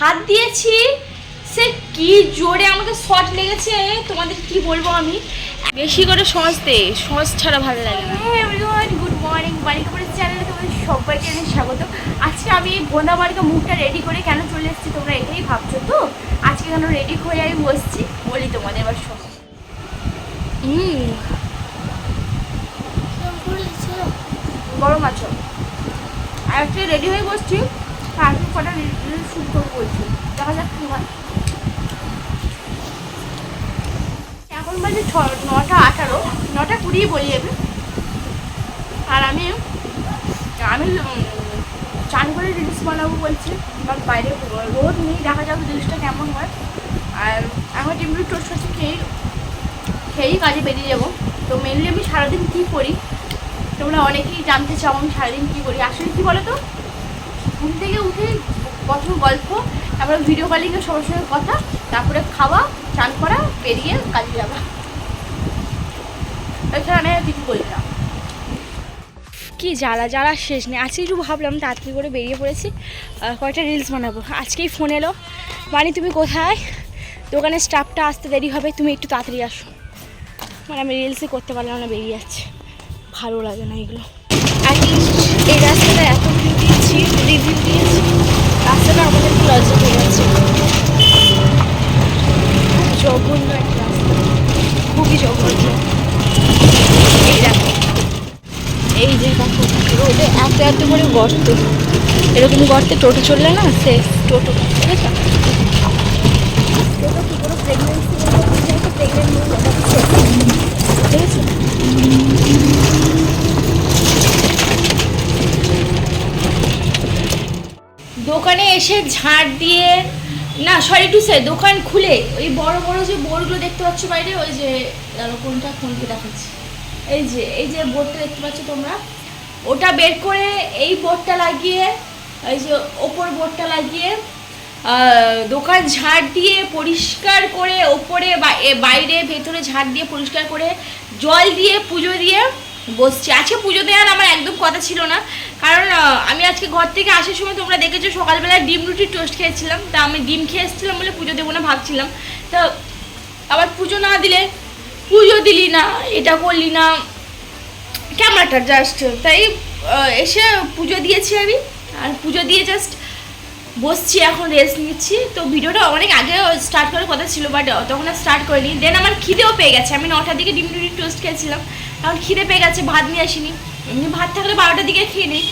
হাত দিয়েছি। সে কি জোরে আমাকে শট লেগেছে তোমাদের কি বলব আমি? বেশি করে সস দে সস ছাড়া ভালো লাগে না। গুড মর্নিং বালিকা পড়ে চ্যানেলে তোমাদের সবাইকে জানাই স্বাগত। আজকে আমি বোনা বালিকা মুখটা রেডি করে কেন চলে এসেছি তোমরা এটাই ভাবছ তো? আজকে কেন রেডি হয়ে আমি বসছি বলি তোমাদের এবার শোনো। হুম গরম আছো? আর আজকে রেডি হয়ে বসছি? আর কটা রিল শুট করব বলছি। দেখা যাক কি হয়। এখন বাজে ছ, নটা আঠারো, নটা কুড়ি বলি আমি। আর আমি আমি চান করে রিলস বানাবো বলছি। বাট বাইরে রোদ নেই, দেখা যাবে রিলসটা কেমন হয়। আর এখন টিমটি টোস্ট হচ্ছে, খেয়ে, খেয়েই কাজে বেরিয়ে যাব। তো মেনলি আমি সারাদিন কী করি? তোমরা অনেকেই জানতে চাও আমি সারাদিন কী করি। আসলে কী বলো তো ঘুম থেকে উঠে প্রথম গল্প, তারপরে ভিডিও কলিংয়ে সবার সঙ্গে কথা, তারপরে খাওয়া, চান করা, বেরিয়ে কাজে যাওয়া। এখানে কিছু করি না। কি জ্বালা জ্বালা, শেষ নেই। আজকে একটু ভাবলাম তাড়াতাড়ি করে বেরিয়ে পড়েছি। কয়েকটা রিলস বানাবো। আজকেই ফোন এলো মানে তুমি কোথায়? দোকানের স্টাফটা আসতে দেরি হবে, তুমি একটু তাড়াতাড়ি আসো। মানে আমি রিলসই করতে পারলাম না, বেরিয়ে যাচ্ছে। ভালো লাগে না এগুলো। অ্যাটলিস্ট এই রাস্তাটা এত রিভিউ দিয়েছি। রাস্তাটা আমাদের একটু লজ্জা হয়ে যাচ্ছে খুব জঘন্য একটা রাস্তা। খুবই জঘন্য। এই দেখো। এই যে দেখো, রোদে এত এত করে গর্ত। এরকম গর্তে টোটো চললে না, সে টোটো ঠিক আছে? টোটো কি করে প্রেগনেন্সি প্রেগনেন্ট ঠিক আছে? দোকানে এসে ঝাড় দিয়ে, না সরি টু সে দোকান খুলে, ওই বড় বড় যে বোর্ডগুলো দেখতে পাচ্ছ বাইরে, ওই যে কোনটা কোনকে দেখাচ্ছি। এই যে এই যে বোর্ডটা দেখতে পাচ্ছ তোমরা, ওটা বের করে এই বোর্ডটা লাগিয়ে, এই যে ওপর বোর্ডটা লাগিয়ে দোকান ঝাড় দিয়ে পরিষ্কার করে ওপরে বাইরে ভেতরে ঝাড় দিয়ে পরিষ্কার করে জল দিয়ে পুজো দিয়ে বসছি। আজকে পুজো দেওয়ার আমার একদম কথা ছিল না কারণ আমি আজকে ঘর থেকে আসার সময় তোমরা দেখেছ সকালবেলা ডিম রুটি টোস্ট খেয়েছিলাম। তা আমি ডিম খেয়ে এসেছিলাম বলে পুজো দেবো না ভাবছিলাম। তা আবার পুজো না দিলে পুজো দিলি না, এটা করলি না। ক্যামেরাটা জাস্ট তাই এসে পুজো দিয়েছি আমি। আর পুজো দিয়ে জাস্ট বসছি, এখন রেস্ট নিচ্ছি। তো ভিডিওটা অনেক আগে স্টার্ট করার কথা ছিল বাট তখন আর স্টার্ট করিনি। দেন আমার খিদেও পেয়ে গেছে। আমি নটার দিকে ডিম টুটি টোস্ট খেয়েছিলাম। এখন খিদে পেয়ে গেছে, ভাত নিয়ে আসিনি। এমনি ভাত থাকলে বারোটার দিকে খেয়ে নিই।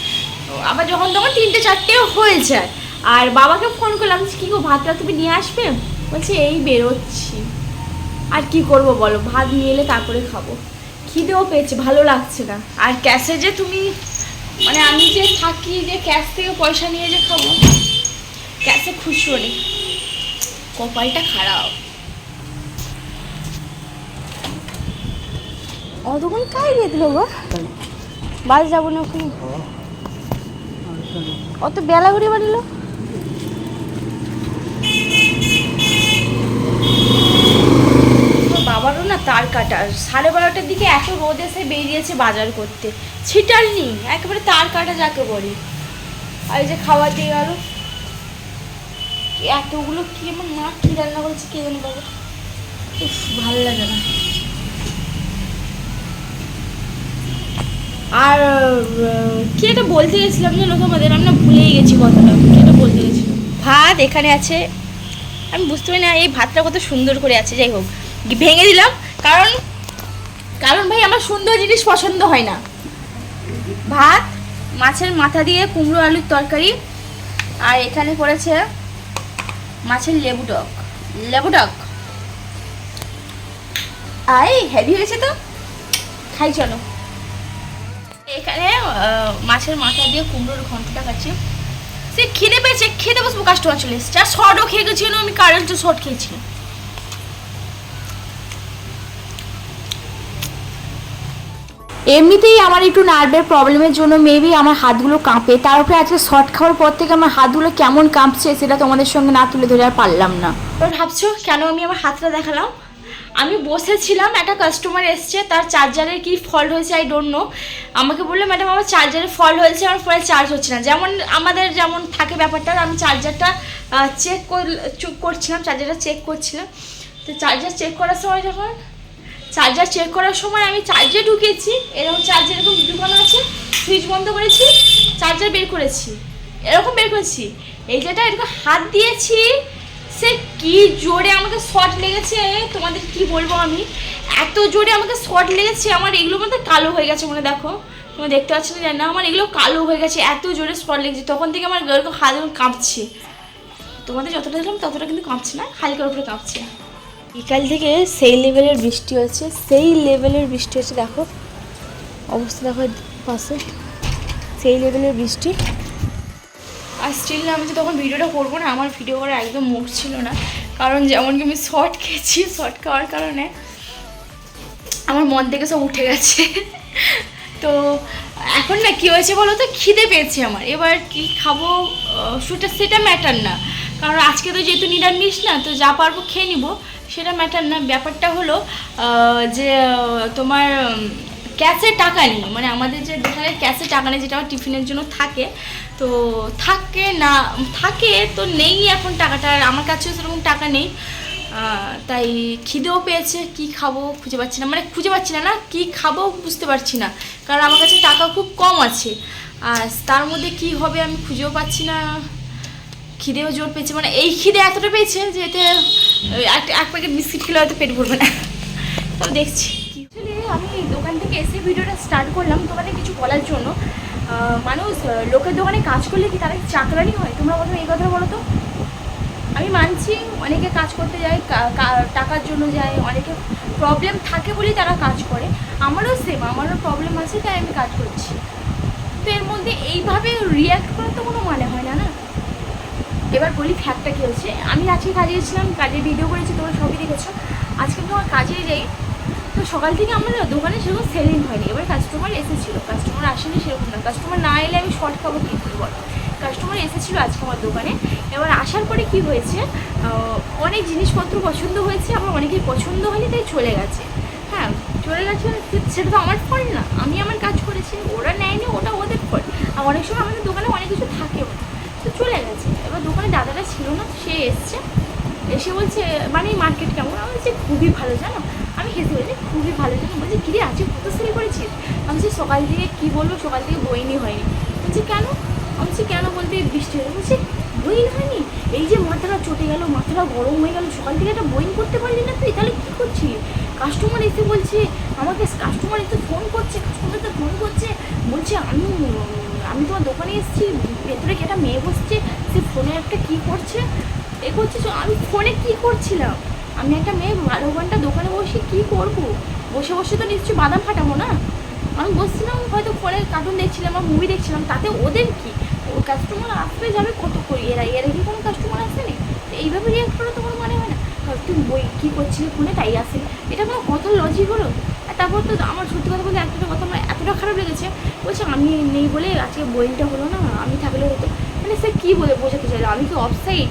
তো আবার যখন তখন তিনটে চারটেও হয়ে যায়। আর বাবাকে ফোন করলাম কী গো, ভাতটা তুমি নিয়ে আসবে? বলছে, এই বেরোচ্ছি। আর কি করব বলো, ভাত নিয়ে এলে তারপরে খাব। খিদেও পেয়েছে, ভালো লাগছে না। আর ক্যাশে যে তুমি মানে আমি যে থাকি, যে ক্যাশ থেকে পয়সা নিয়ে যে খাব ক্যাশে খুশি নেই কপালটা খারাপ। অতক্ষণ কাই দিয়ে দিল গো? বাস যাব না ওখানে। অত বেলা ঘুরে বাড়িল বাবারও না তার কাটা। সাড়ে বারোটার দিকে এত রোদ এসে বেরিয়েছে বাজার করতে। ছিটার নি একেবারে তার কাটা যাকে বলে। আর এই যে খাবার দিয়ে গেল এতগুলো কি আমার মা কি রান্না করেছে কে জানি বাবা। ভালো লাগে না। আর কি একটা বলতে গেছিলাম জানো তোমাদের আমি না ভুলেই গেছি কথাটা। কি একটা বলতে গেছিলাম ভাত এখানে আছে। আমি বুঝতে পারি না এই ভাতটা কত সুন্দর করে আছে, যাই হোক। ভেঙে দিলাম, কারণ কারণ ভাই আমার সুন্দর জিনিস পছন্দ হয় না। ভাত, মাছের মাথা দিয়ে কুমড়ো আলুর তরকারি, আর এখানে পড়েছে মাছের লেবু টক। লেবু টক? আই হেভি হয়েছে তো? খাই, চলো। এখানে মাছের মাথা দিয়ে কুমড়োর ঘন্টটা খাচ্ছি। সে খিদে পেয়েছে খেতে বসবো কাস্টমার চলে এসেছে। আর শর্টও খেয়ে গেছিল আমি কারেন্ট শর্ট খেয়েছি। এমনিতেই আমার একটু নার্ভের প্রবলেমের জন্য মেবি আমার হাতগুলো কাঁপে। তার উপরে আজকে শর্ট খাওয়ার পর থেকে আমার হাতগুলো কেমন কাঁপছে সেটা তোমাদের সঙ্গে না তুলে ধরে আর পারলাম না। ভাবছ কেন আমি আমার হাতটা দেখালাম? আমি বসেছিলাম, একটা কাস্টমার এসছে, তার চার্জারের কি ফল্ট হয়েছে আই ডোন্ট নো আমাকে বলল ম্যাডাম আমার চার্জারে ফল্ট হয়েছে, আমার ফোনে চার্জ হচ্ছে না। যেমন আমাদের যেমন থাকে ব্যাপারটা, আমি চার্জারটা চেক করছিলাম চার্জারটা চেক করছিলাম। তো চার্জার চেক করার সময় যখন চার্জার চেক করার সময় আমি চার্জে ঢুকেছি, এরকম চার্জার এরকম ঢুকানো আছে সুইচ বন্ধ করেছি চার্জার বের করেছি, এরকম বের করেছি। এই যেটা এরকম হাত দিয়েছি কি জোরে আমাকে শর্ট লেগেছে? তোমাদের কি বলব আমি? এত জোরে আমাকে শর্ট লেগেছে, আমার এগুলো মধ্যে কালো হয়ে গেছে মনে দেখো। তোমরা দেখতে পাচ্ছ না জানি না, আমার এগুলো কালো হয়ে গেছে, এত জোরে শর্ট লেগেছে। তখন থেকে আমার এরকম হাত কাঁপছে। তোমাদের যতটা দেখলাম, ততটা কিন্তু কাঁপছে না হালকার উপরে কাঁপছে। বিকাল থেকে সেই লেভেলের বৃষ্টি হচ্ছে সেই লেভেলের বৃষ্টি হচ্ছে দেখো। অবস্থা দেখো পাশে। সেই লেভেলের বৃষ্টি। আর স্টিল না, আমি তো তখন ভিডিওটা করব না, আমার ভিডিও করার একদম মুখ ছিল না। কারণ যেমন কি আমি শর্ট খেয়েছি শর্ট খাওয়ার কারণে আমার মন থেকে সব উঠে গেছে। তো এখন না, কী হয়েছে বলো তো খিদে পেয়েছে আমার। এবার কি খাব সেটা সেটা ম্যাটার না। কারণ আজকে তো যেহেতু নিরামিষ না, তো যা পারব খেয়ে নিবো, সেটা ম্যাটার না। ব্যাপারটা হলো যে, তোমার ক্যাশে টাকা নেই। মানে আমাদের যে দোকানে ক্যাশে টাকা নেই, যেটা আমার টিফিনের জন্য থাকে তো থাকে না, থাকে তো নেই এখন টাকাটা, আর আমার কাছেও সেরকম টাকা নেই। তাই খিদেও পেয়েছে, কি খাব খুঁজে পাচ্ছি না। মানে খুঁজে পাচ্ছি না না, কি খাব বুঝতে পারছি না। কারণ আমার কাছে টাকা খুব কম আছে। আর তার মধ্যে কি হবে আমি খুঁজেও পাচ্ছি না। খিদেও জোর পেয়েছে। মানে এই খিদে এতটা পেয়েছে যে এতে এক প্যাকেট বিস্কিট খেলে হয়তো পেট ভরবে না। তো দেখছি। আমি দোকান থেকে এসে ভিডিওটা স্টার্ট করলাম। তোমাদের কিছু বলার জন্য। মানুষ লোকের দোকানে কাজ করলে কি তারা চাকরানি হয়? তোমরা প্রথমে এই কথা বলো তো। আমি মানছি অনেকে কাজ করতে যায় টাকার জন্য যায়, অনেকে প্রবলেম থাকে বলেই তারা কাজ করে। আমারও সেম আমারও প্রবলেম আছে, তাই আমি কাজ করছি। তো এর মধ্যে এইভাবে রিয়্যাক্ট করার তো কোনো মানে হয় না না? এবার বলি ফ্যাক্টটা কী হচ্ছে? আমি আজকে কাজে গেছিলাম কাজে ভিডিও করেছি, তোমরা সবই দেখেছ। আজকে তোমার কাজে যাই। সকাল থেকে আমার দোকানে সেরকম সেলিং হয়নি। এবার কাস্টমার এসেছিল। কাস্টমার আসেনি সেরকম না। কাস্টমার না এলে আমি শর্ট খাব কী করে বলো কাস্টমার এসেছিল আজকে আমার দোকানে। এবার আসার পরে কি হয়েছে? অনেক জিনিসপত্র পছন্দ হয়েছে আবার অনেকেই পছন্দ হয়নি, তাই চলে গেছে। হ্যাঁ চলে গেছে মানে সেটা তো আমার ফল না। আমি আমার কাজ করেছি, ওরা নেয়নি, ওটা ওদের ফল আর অনেক সময় আমাদের দোকানে অনেক কিছু থাকেও তো চলে গেছে। এবার দোকানে দাদাটা ছিল না, সে এসছে। এসে বলছে মানে মার্কেট কেমন? আমি বলছি, খুবই ভালো, জানো? আমি হেসে বলছি খুবই ভালো। জানো বলছি, কিরে, আজকে কত সেল করেছিস? আমি বলছি, সকাল থেকে কী বলব সকাল থেকে বইনি, হয়নি। বলছি, কেন? আমি কেন? বলতে বৃষ্টি হয়ে বলছি বইন হয়নি? এই যে মাথাটা চটে গেল, মাথাটা গরম হয়ে গেল, সকাল থেকে একটা বইন করতে পারলি না তুই, তাহলে কী করছিলি? কাস্টমার এসে বলছে, আমাকে কাস্টমার এসে ফোন করছে কাস্টমার তো ফোন করছে। বলছে, আমি আমি তোমার দোকানে এসেছি, ভেতরে একটা মেয়ে বসছে, সে ফোনে একটা কী করছে? এ করছে, আমি ফোনে কী করছিলাম? আমি একটা মেয়ে বারো ঘণ্টা দোকানে বসে কী করব? বসে বসে তো নিশ্চয়ই বাদাম ফাটাবো না? আমি বসছিলাম, হয়তো ফোনে কার্টুন দেখছিলাম বা মুভি দেখছিলাম, তাতে ওদের কি? ও কাস্টমার আসবে, যাবে কত করি? এরা এরা কি কোনো কাস্টমার আসেনি? এইভাবে রিয়াক্ট করা তো কোনো মানে হয় না। তুই বই কী করছিলি ফোনে তাই আসে এটা কোনো কত লজিক হলো? আর তারপর তো আমার সত্যি কথা বলতে একটা কথা আমার এতটা খারাপ লেগেছে। বলছে, আমি নেই বলে আজকে বইটা হলো না, আমি থাকলে হতো। মানে সে কী বলে বোঝাতে চাইলো? আমি কি অফসাইড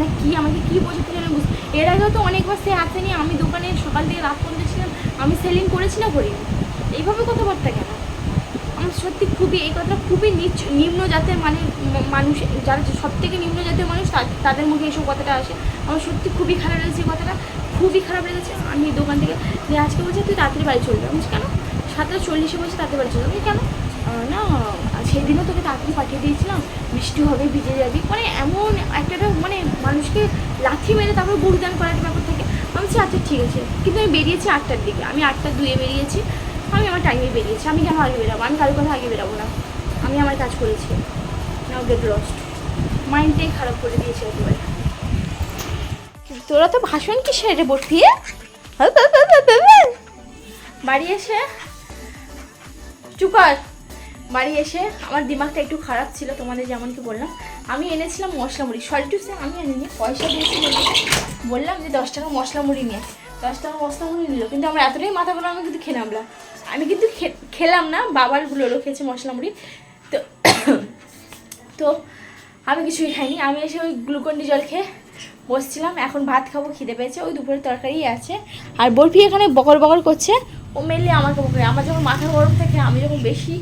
না কি, আমাকে কী বোঝাতে চাইলো বুঝ এর আগেও তো অনেকবার সে আসেনি আমি দোকানে সকাল থেকে রাত পর্যন্ত ছিলাম, আমি সেলিং করেছি না করিনি? এইভাবে কথাবার্তা কেন? আমার সত্যি খুবই, এই কথাটা খুবই নিচ নিম্ন জাতের মানে মানুষ, যারা সব থেকে নিম্ন জাতের মানুষ তাদের মুখে এইসব কথাটা আসে। আমার সত্যি খুবই খারাপ লেগেছে এই কথাটা, খুবই খারাপ লেগেছে। আমি দোকান থেকে আজকে বলছে তুই তাড়াতাড়ি বাড়ি চলে যাবি কেন? সাতটা চল্লিশে বলছে তাড়াতাড়ি বাড়ি চলে যাবি কেন? না সেদিনও তোকে তাড়াতাড়ি পাঠিয়ে দিয়েছিলাম। বৃষ্টি হবে, ভিজে যাবি। মানে এমন একটা মানে মানুষকে লাথি মেরে তারপরে গুরুদান করার ব্যাপার থাকে। আমি বলছি আচ্ছা ঠিক আছে। কিন্তু আমি বেরিয়েছি আটটার দিকে। আমি আটটা দুয়ে বেরিয়েছি। আমি আমার টাইমে বেরিয়েছি। আমি কেন আগে বেরাবো? আমি কারোর কথা আগে বেরাবো না। আমি আমার কাজ করেছি। নাও গেট লস্ট মাইন্ডটাই খারাপ করে দিয়েছে একেবারে। তোরা তো ভাষণ কি সেরে বসিয়ে বাড়ি এসে চুকার বাড়ি এসে আমার দিমাগটা একটু খারাপ ছিল, তোমাদের যেমন কি বললাম। আমি এনেছিলাম মশলা মুড়ি। সরি টু সে আমি আনিনি, পয়সা দিয়েছি বলে বললাম যে দশ টাকা মশলা মুড়ি নিয়ে। দশ টাকা মশলা মুড়ি নিল, কিন্তু আমার এতটাই মাথা গরম, আমি কিন্তু খেলাম না। আমি কিন্তু খেলাম না, বাবার গুলোরও খেয়েছে মশলা মুড়ি। তো তো আমি কিছুই খাইনি। আমি এসে ওই গ্লুকন্ডি জল খেয়ে বসছিলাম। এখন ভাত খাব, খিদে পেয়েছে, ওই দুপুরের তরকারি আছে। আর বরফি এখানে বকর বকর করছে। ও মেনলি আমাকে বকরে। আমার যখন মাথা গরম থাকে, আমি যখন বেশি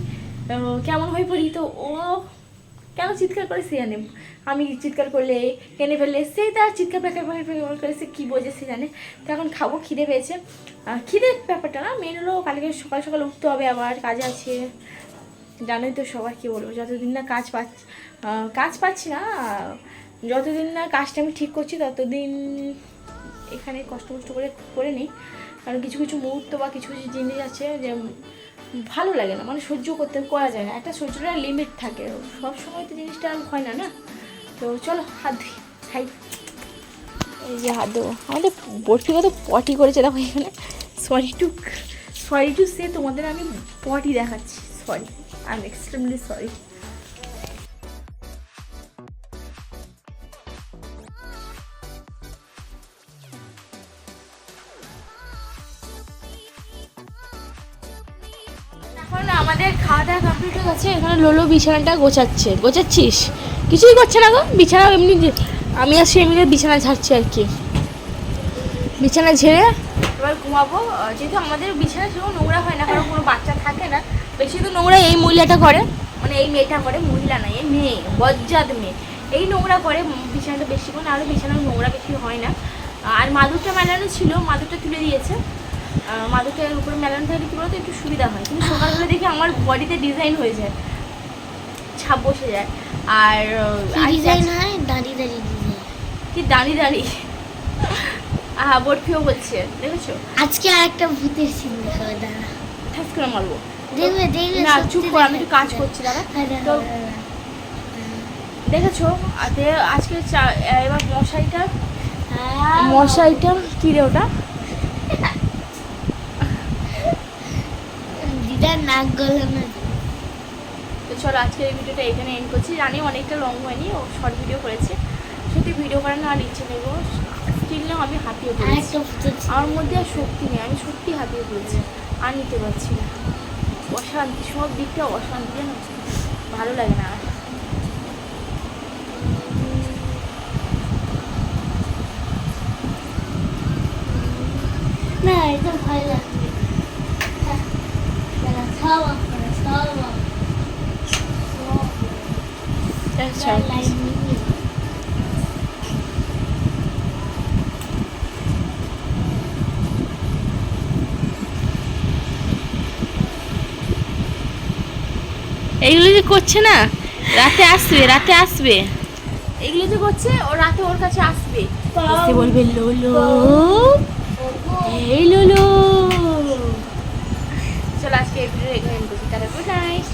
কেমন হয়ে পড়ি? তো ও কেন চিৎকার করে সে জানে? আমি চিৎকার করলে টেনে ফেললে সেই তার চিৎকার প্যাকার করে সে কী বোঝে সে জানে? তো এখন খাব, খিদে পেয়েছে। খিদের ব্যাপারটা না মেন হলো কালকে সকাল সকাল উঠতে হবে আবার, কাজ আছে। জানোই তো সবাই কী বলব, যতদিন না কাজ পাচ্ছি কাজ পাচ্ছি না, যতদিন না কাজটা আমি ঠিক করছি ততদিন এখানে কষ্ট কষ্ট করে করে নিই। কারণ কিছু কিছু মুহূর্ত বা কিছু কিছু জিনিস আছে যে ভালো লাগে না মানে সহ্য করতে করা যায় না। একটা সহ্যটা লিমিট থাকে। সব সময় তো জিনিসটা আর হয় না না? তো চলো হাত ধুই। খাই এই যে হাত দেবো আমাদের কত পটি করেছে দেখো এখানে। Sorry to sorry to say তোমাদের আমি পটি দেখাচ্ছি। Sorry I am extremely sorry হয়ে গেছে এখানে লোলো বিছানাটা গোছাচ্ছে। গোছাচ্ছিস? কিছুই করছে না গো বিছানা এমনি আমি আসি এমনি বিছানা ঝাড়ছি আর কি। বিছানা ঝেড়ে এবার ঘুমাবো। যেহেতু আমাদের বিছানা সেরকম নোংরা হয় না, কারণ কোনো বাচ্চা থাকে না। বেশি তো নোংরা এই মহিলাটা করে মানে এই মেয়েটা করে, মহিলা না, এই মেয়ে, বজ্জাত মেয়ে। এই নোংরা করে বিছানাটা বেশি করে আরও বিছানা নোংরা বেশি হয় না। আর মাদুরটা মেলানো ছিল, মাদুরটা তুলে দিয়েছে। মাদুরটার উপরে মেলানো থাকলে কী বলতো? একটু সুবিধা হয়। কিন্তু সকালবেলা দেখি আমার বডিতে ডিজাইন হয়ে যায়। ছাপ বসে যায়। আর ডিজাইন হয়? দাঁড়িয়ে দাঁড়িয়ে ডিজাইন কি দাঁড়িয়ে দাঁড়িয়ে আহা বরফিও বলছে। দেখেছ? আজকে আর একটা ভূতের সিন দেখাবে দাঁড়া। ঠাস করে মারবো। দেখবে দেখবে না চুপ কর আমি একটু কাজ করছি দাদা হ্যাঁ, তো দেখেছ? আজকে এবার মশাইটা দাঁড়া। মশাইটা কি রে ওটা? নাক গলানো তো চলো আজকের এই ভিডিওটা এখানে এন্ড করছি। জানি অনেকটা লং হয়নি ও শর্ট ভিডিও করেছে। সত্যি ভিডিও করার আর ইচ্ছে গো। স্টিল না আমি হাঁপিয়ে আর পড়েছি। আমার মধ্যে আর শক্তি নেই আমি সত্যি হাঁপিয়ে পড়েছি আর নিতে পারছি না। অশান্তি সব দিকটা অশান্তি ভালো লাগে না না এটা ভয় লাগবে দাঁড়া, সব off করো, সব off। আচ্ছা দাঁড়া, লাইট নিভিয়ে। এইগুলো যে করছে না রাতে আসবে রাতে আসবে। এগুলো যে করছে ও রাতে ওর কাছে আসবে। বলবে লোলো এই লোলো। চলো আজকে এই ভিডিও এখানে করছি তাহলে গুড নাইট